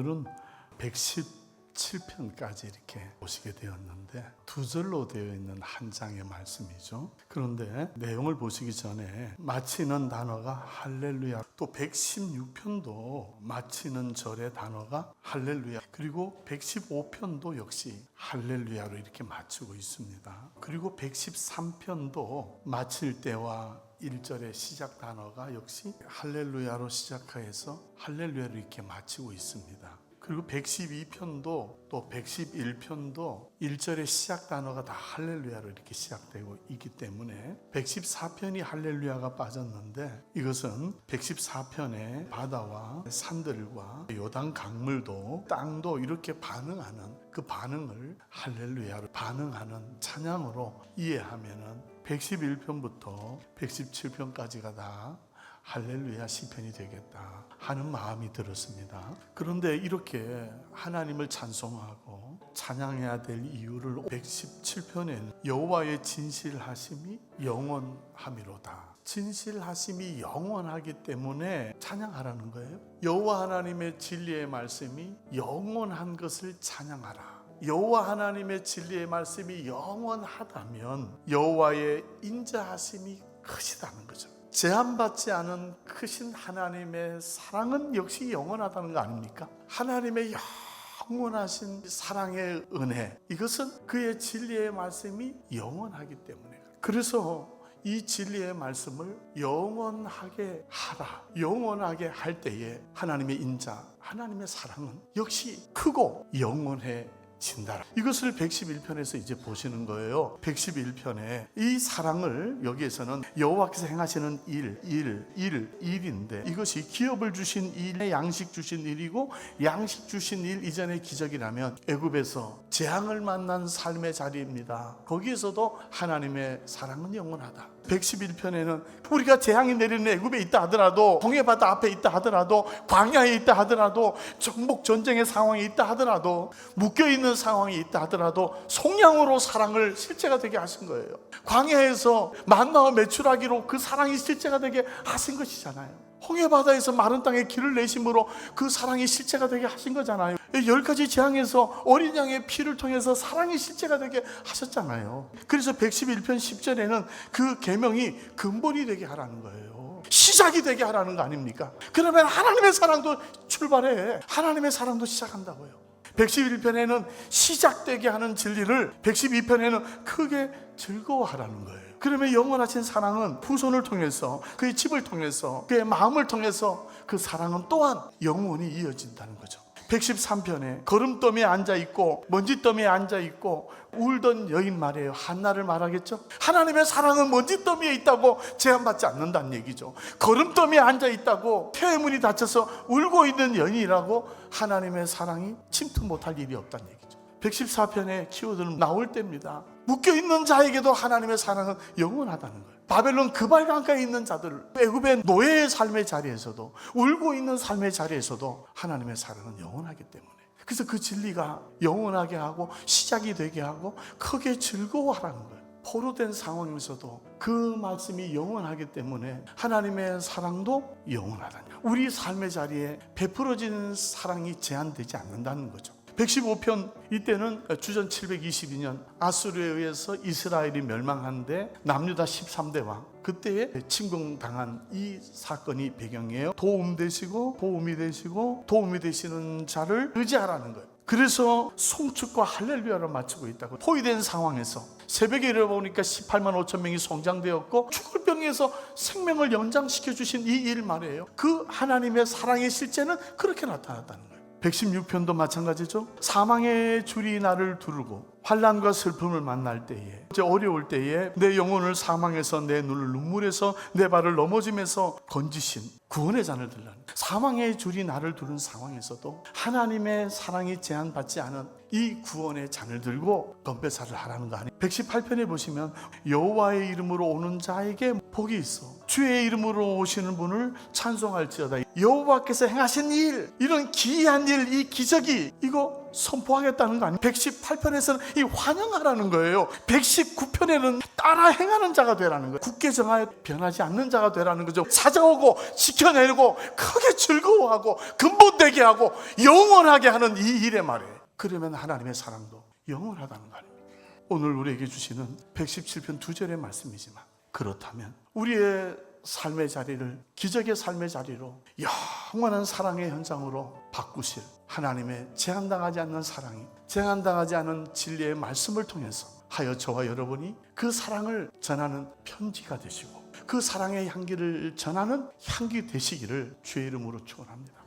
오늘은 117편까지 이렇게 보시게 되었는데 두 절로 되어 있는 한 장의 말씀이죠. 그런데 내용을 보시기 전에 마치는 단어가 할렐루야. 또 116편도 마치는 절의 단어가 할렐루야. 그리고 115편도 역시 할렐루야로 이렇게 마치고 있습니다. 그리고 113편도 마칠 때와 1절의 시작 단어가 역시 할렐루야로 시작해서 할렐루야로 이렇게 마치고 있습니다. 그리고 112편도 또 111편도 1절의 시작 단어가 다 할렐루야로 이렇게 시작되고 있기 때문에 114편이 할렐루야가 빠졌는데 이것은 114편의 바다와 산들과 요단 강물도 땅도 이렇게 반응하는 그 반응을 할렐루야로 반응하는 찬양으로 이해하면은 111편부터 117편까지가 다 할렐루야 시편이 되겠다 하는 마음이 들었습니다. 그런데 이렇게 하나님을 찬송하고 찬양해야 될 이유를 117편에는 여호와의 진실하심이 영원함이로다. 진실하심이 영원하기 때문에 찬양하라는 거예요. 여호와 하나님의 진리의 말씀이 영원한 것을 찬양하라. 여호와 하나님의 진리의 말씀이 영원하다면 여호와의 인자하심이 크시다는 거죠. 제한받지 않은 크신 하나님의 사랑은 역시 영원하다는 거 아닙니까? 하나님의 영원하신 사랑의 은혜 이것은 그의 진리의 말씀이 영원하기 때문에 그래서 이 진리의 말씀을 영원하게 하라. 영원하게 할 때에 하나님의 인자, 하나님의 사랑은 역시 크고 영원해 진다라. 이것을 111편에서 이제 보시는 거예요. 111편에 이 사랑을 여기에서는 여호와께서 행하시는 일, 일, 일, 일인데 이것이 기업을 주신 일, 양식 주신 일이고 양식 주신 일 이전의 기적이라면 애굽에서 재앙을 만난 삶의 자리입니다. 거기에서도 하나님의 사랑은 영원하다. 111편에는 우리가 재앙이 내리는 애굽에 있다 하더라도 홍해바다 앞에 있다 하더라도 광야에 있다 하더라도 정복 전쟁의 상황에 있다 하더라도 묶여 있는 상황이 있다 하더라도 속량으로 사랑을 실제가 되게 하신 거예요. 광야에서 만나와 매출하기로 그 사랑이 실제가 되게 하신 것이잖아요. 홍해 바다에서 마른 땅에 길을 내심으로 그 사랑이 실제가 되게 하신 거잖아요. 열 가지 재앙에서 어린 양의 피를 통해서 사랑이 실제가 되게 하셨잖아요. 그래서 111편 10절에는 그 계명이 근본이 되게 하라는 거예요. 시작이 되게 하라는 거 아닙니까? 그러면 하나님의 사랑도 출발해. 하나님의 사랑도 시작한다고요. 111편에는 시작되게 하는 진리를 112편에는 크게 즐거워하라는 거예요. 그러면 영원하신 사랑은 후손을 통해서 그의 집을 통해서 그의 마음을 통해서 그 사랑은 또한 영원히 이어진다는 거죠. 113편에 걸음더미에 앉아 있고 먼지더미에 앉아 있고 울던 여인 말이에요. 한나를 말하겠죠? 하나님의 사랑은 먼지더미에 있다고 제한받지 않는다는 얘기죠. 걸음더미에 앉아 있다고 폐의 문이 닫혀서 울고 있는 여인이라고 하나님의 사랑이 침투 못할 일이 없다는 얘기죠. 114편의 키워드는 나올 때입니다. 묶여 있는 자에게도 하나님의 사랑은 영원하다는 거예요. 바벨론 그발 강가에 있는 자들, 애굽의 노예의 삶의 자리에서도 울고 있는 삶의 자리에서도 하나님의 사랑은 영원하기 때문에. 그래서 그 진리가 영원하게 하고 시작이 되게 하고 크게 즐거워하라는 거예요. 포로된 상황에서도 그 말씀이 영원하기 때문에 하나님의 사랑도 영원하다는 거예요. 우리 삶의 자리에 베풀어지는 사랑이 제한되지 않는다는 거죠. 115편 이때는 주전 722년 아수르에 의해서 이스라엘이 멸망한데 남유다 13대 왕 그때에 침공당한 이 사건이 배경이에요. 도움 되시고 도움이 되시고 도움이 되시는 자를 의지하라는 거예요. 그래서 송축과 할렐루야를 맞추고 있다고 포위된 상황에서 새벽에 일어보니까 18만 5천 명이 성장되었고 죽을 병에서 생명을 연장시켜 주신 이 일 말이에요. 그 하나님의 사랑의 실제는 그렇게 나타났다는 거예요. 116편도 마찬가지죠. 사망의 줄이 나를 두르고 환란과 슬픔을 만날 때에 어려울 때에 내 영혼을 사망에서 내 눈을 눈물에서 내 발을 넘어짐에서 건지신 구원의 잔을 들라는 사망의 줄이 나를 두른 상황에서도 하나님의 사랑이 제한받지 않은 이 구원의 잔을 들고 건배사를 하라는 거 아니에요 118편에 보시면 여호와의 이름으로 오는 자에게 복이 있어. 주의 이름으로 오시는 분을 찬송할지어다. 여호와께서 행하신 일 이런 기이한 일 이 기적이 이거 선포하겠다는 거 아니에요? 118편에서는 이 환영하라는 거예요. 119편에는 따라 행하는 자가 되라는 거예요. 굳게 정하여 변하지 않는 자가 되라는 거죠. 찾아오고 지켜내고 크게 즐거워하고 근본되게 하고 영원하게 하는 이 일에 말이에요 그러면 하나님의 사랑도 영원하다는 거 아닙니까? 오늘 우리에게 주시는 117편 두 절의 말씀이지만 그렇다면 우리의 삶의 자리를 기적의 삶의 자리로 영원한 사랑의 현장으로 바꾸실 하나님의 제한당하지 않는 사랑이 제한당하지 않은 진리의 말씀을 통해서 하여 저와 여러분이 그 사랑을 전하는 편지가 되시고 그 사랑의 향기를 전하는 향기 되시기를 주의 이름으로 축원합니다.